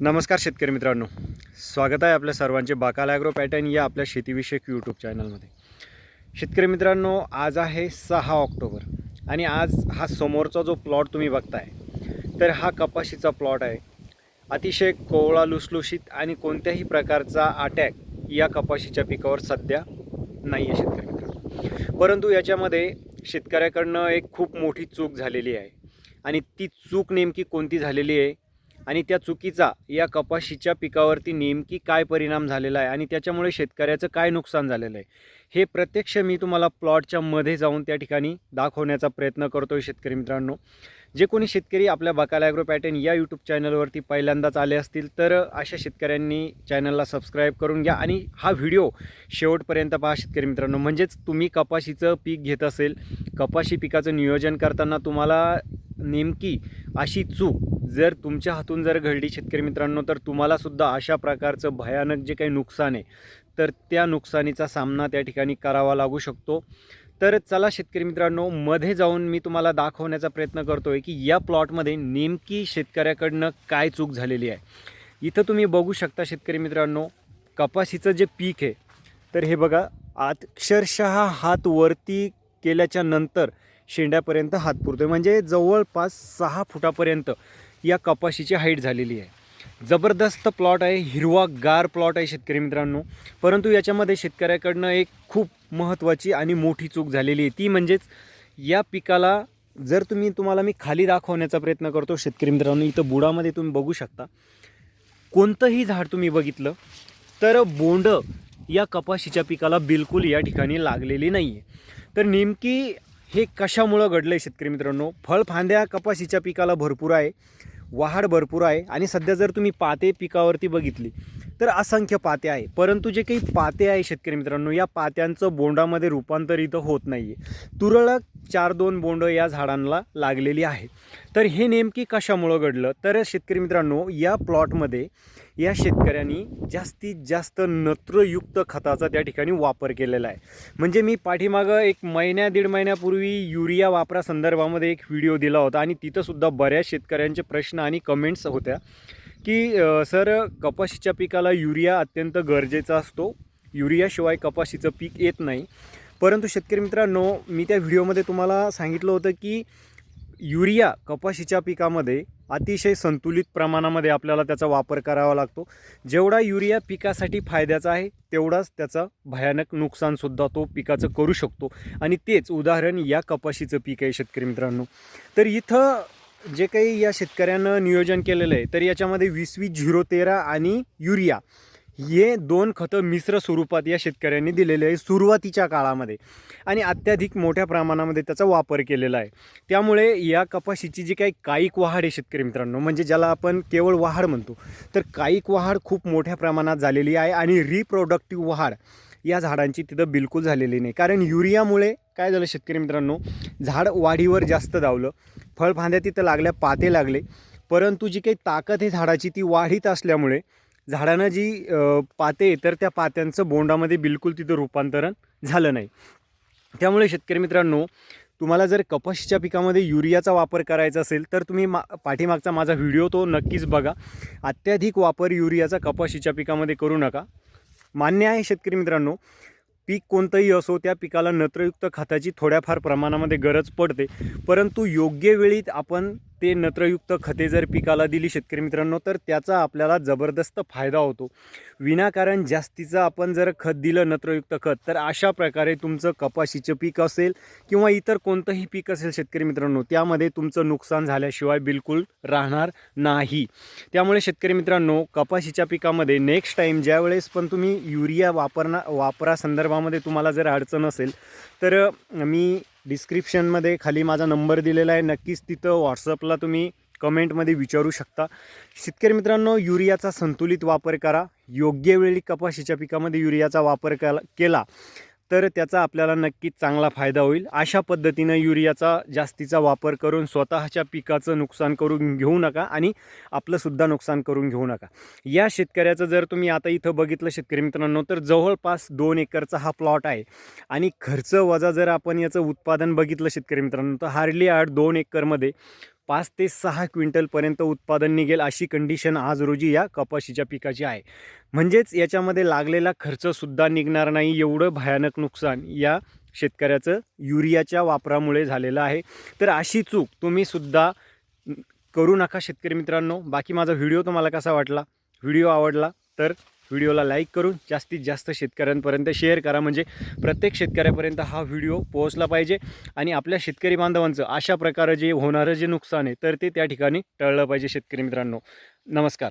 नमस्कार शेतकरी मित्रांनो. स्वागत आहे आपल्या सर्वांचे बाकाल ॲग्रो पॅटर्न या आपल्या शेतीविषयक यूट्यूब चॅनलमध्ये. शेतकरी मित्रांनो आज आहे सहा ऑक्टोबर आणि आज हा समोरचा जो प्लॉट तुम्ही बघताय तर हा कपाशीचा प्लॉट आहे. अतिशय कोवळा लुसलुशीत आणि कोणत्याही प्रकारचा अटॅक या कपाशीच्या पिकावर सध्या नाही आहे शेतकरी मित्रांनो. परंतु याच्यामध्ये शेतकऱ्याकडनं एक खूप मोठी चूक झालेली आहे आणि ती चूक नेमकी कोणती झालेली आहे आणि त्या चुकीचा या कपाशीच्या पिकावरती नेमकी काय परिणाम झालेला आहे आणि त्याच्यामुळे शेतकऱ्याचं काय नुकसान झालेलं आहे हे प्रत्यक्ष मी तुम्हाला प्लॉटच्या मध्ये जाऊन त्या ठिकाणी दाखवण्याचा प्रयत्न करतो आहे शेतकरी मित्रांनो. जे कोणी शेतकरी आपल्या बकाल ॲग्रो पॅटर्न या यूट्यूब चॅनलवरती पहिल्यांदाच आले असतील तर अशा शेतकऱ्यांनी चॅनलला सबस्क्राईब करून घ्या आणि हा व्हिडिओ शेवटपर्यंत पहा शेतकरी मित्रांनो. म्हणजेच तुम्ही कपाशीचं पीक घेत असेल कपाशी पिकाचं नियोजन करताना तुम्हाला नेमकी अशी चूक जर तुमच्या हातून जर घडली शेतकरी मित्रांनो तर तुम्हालासुद्धा अशा प्रकारचं भयानक जे काही नुकसान आहे तर त्या नुकसानीचा सामना त्या ठिकाणी करावा लागू शकतो. तर चला शेतकरी मित्रांनो मध्ये जाऊन मी तुम्हाला दाखवण्याचा प्रयत्न करतो आहे की या प्लॉटमध्ये नेमकी शेतकऱ्याकडनं काय चूक झालेली आहे. इथं तुम्ही बघू शकता शेतकरी मित्रांनो कपाशीचं जे पीक आहे तर हे बघा अक्षरशः हात वरती केल्याच्यानंतर शेंड्यापर्यंत हात पुरतो आहे म्हणजे जवळपास सहा फुटापर्यंत या कपाशीची हाईट झालेली आहे. जबरदस्त प्लॉट आहे हिरवा गार प्लॉट आहे शेतकरी मित्रांनो. परंतु याच्यामध्ये शेतकऱ्याकडनं एक खूप महत्त्वाची आणि मोठी चूक झालेली आहे. ती म्हणजेच या पिकाला जर तुम्ही तुम्हाला मी खाली दाखवण्याचा प्रयत्न करतो शेतकरी मित्रांनो इथं बुडामध्ये तुम्ही बघू शकता. कोणतंही झाड तुम्ही बघितलं तर बोंड या कपाशीच्या पिकाला बिलकुल या ठिकाणी लागलेली नाही आहे तर नेमकी हे कशामुळं घडलं आहे शेतकरी मित्रांनो? फळफांद्या कपाशीच्या पिकाला भरपूर आहे वाढ भरपूर आहे आणि सध्या जर तुम्ही पाते पिकावरती बघितली तर असंख्य पाते आहे. परंतु जे काही पाते आहे शेतकरी मित्रांनो या पात्यांचं बोंडामध्ये रूपांतर इथं होत नाही आहे तुरळक चार दोन बोंड या झाडांना लागलेली आहे तर हे नेमकी कशामुळं घडलं? तर शेतकरी मित्रांनो या प्लॉटमध्ये या शेतकऱ्यांनी जास्तीत जास्त नत्रयुक्त खताचा त्या ठिकाणी वापर केलेला आहे. म्हणजे मी पाठीमागं एक महिन्या दीड महिन्यापूर्वी युरिया वापरा संदर्भामध्ये एक व्हिडिओ दिला होता आणि तिथंसुद्धा बऱ्याच शेतकऱ्यांचे प्रश्न आणि कमेंट्स होत्या. की सर कपाशीच्या पिकाला युरिया अत्यंत गरजेचा असतो. युरियाशिवाय कपाशीचं पीक येत नाही. परंतु शेतकरी मित्रांनो मी त्या व्हिडिओमध्ये तुम्हाला सांगितलं होतं की युरिया कपाशीच्या पिकामध्ये अतिशय संतुलित प्रमाणामध्ये आपल्याला त्याचा वापर करावा लागतो. जेवढा युरिया पिकासाठी फायद्याचा आहे तेवढाच त्याचा भयानक नुकसानसुद्धा तो पिकाचं करू शकतो. आणि तेच उदाहरण या कपाशीचं पीक आहे शेतकरी मित्रांनो. तर इथं जे काही या शेतकऱ्यानं नियोजन केलेलं आहे तर याच्यामध्ये वीस वीस झिरो तेरा आणि युरिया हे दोन खतं मिश्र स्वरूपात या शेतकऱ्यांनी दिलेले आहे सुरुवातीच्या काळामध्ये. आणि अत्याधिक मोठ्या प्रमाणामध्ये त्याचा वापर केलेला आहे. त्यामुळे या कपाशीची जी काही कायिक वहाड आहे शेतकरी मित्रांनो म्हणजे ज्याला आपण केवळ वहाड म्हणतो तर कायिक वहाड खूप मोठ्या प्रमाणात झालेली आहे आणि रिप्रोडक्टिव्ह वहाड या झाडांची तिथं बिलकुल झालेली नाही. कारण युरियामुळे काय झालं शेतकरी मित्रांनो झाड वाढीवर जास्त धावलं. फळफांद्या तिथं लागल्या पाते लागले. परंतु जी काही ताकद आहे झाडाची ती वाढीत असल्यामुळे झाडानं जी पाते तर त्या पात्यांचं बोंडामध्ये बिलकुल तिथं रूपांतरण झालं नाही. त्यामुळे शेतकरी मित्रांनो तुम्हाला जर कपाशीच्या पिकामध्ये युरियाचा वापर करायचा असेल तर तुम्ही मा पाठीमागचा माझा व्हिडिओ तो नक्कीच बघा. अत्याधिक वापर युरियाचा कपाशीच्या पिकामध्ये करू नका. मान्य आहे शेतकरी मित्रांनो पीक कोणतंही असो त्या पिकाला नत्रयुक्त खताची थोड्याफार प्रमाणामध्ये गरज पडते. परंतु योग्य वेळी आपण ते नत्रयुक्त खते जर पिकाला दिली शेतकरी मित्रांनो तर त्याचा आपल्याला जबरदस्त फायदा होतो. विनाकारण जास्तीचं आपण जर खत दिलं नत्रयुक्त खत तर अशा प्रकारे तुमचं कपाशीचं पीक असेल किंवा इतर कोणतंही पीक असेल शेतकरी मित्रांनो त्यामध्ये तुमचं नुकसान झाल्याशिवाय बिलकुल राहणार नाही. त्यामुळे शेतकरी मित्रांनो कपाशीच्या पिकामध्ये नेक्स्ट टाईम ज्यावेळेस पण तुम्ही युरिया वापरणा वापरा संदर्भामध्ये तुम्हाला जर अडचण असेल तर मी डिस्क्रिप्शनमध्ये खाली माझा नंबर दिलेला आहे. नक्कीच तिथं व्हॉट्सअपला तुम्ही कमेंटमध्ये विचारू शकता. शेतकरी मित्रांनो युरियाचा संतुलित वापर करा. योग्य वेळी कपाशीच्या पिकामध्ये युरियाचा वापर केला केला. तर त्याचा आपल्याला नक्कीच चांगला फायदा होईल. अशा पद्धतीनं युरियाचा जास्तीचा वापर करून स्वतःच्या पिकाचं नुकसान करून घेऊ नका आणि आपलंसुद्धा नुकसान करून घेऊ नका. या शेतकऱ्याचं जर तुम्ही आता इथं बघितलं शेतकरी मित्रांनो तर जवळपास दोन एकरचा हा प्लॉट आहे. आणि खर्च वजा जर आपण याचं उत्पादन बघितलं शेतकरी मित्रांनो तर हार्डली आठ दोन एकरमध्ये पाच ते सहा क्विंटलपर्यंत उत्पादन निघेल अशी कंडिशन आज रोजी या कपाशीच्या पिकाची आहे. म्हणजेच याच्यामध्ये लागलेला खर्चसुद्धा निघणार नाही एवढं भयानक नुकसान या शेतकऱ्याचं युरियाच्या वापरामुळे झालेलं आहे. तर अशी चूक तुम्हीसुद्धा करू नका शेतकरी मित्रांनो. बाकी माझा व्हिडिओ तुम्हाला कसा वाटला? व्हिडिओ आवडला तर व्हिडिओला लाईक करून जास्तीत जास्त शेतकऱ्यांपर्यंत शेअर करा. म्हणजे प्रत्येक शेतकऱ्यापर्यंत हा व्हिडिओ पोहोचला पाहिजे आणि आपल्या शेतकरी बांधवांचं अशा प्रकारे जे होणारं जे नुकसान आहे तर ते त्या ठिकाणी टळलं पाहिजे शेतकरी मित्रांनो. नमस्कार.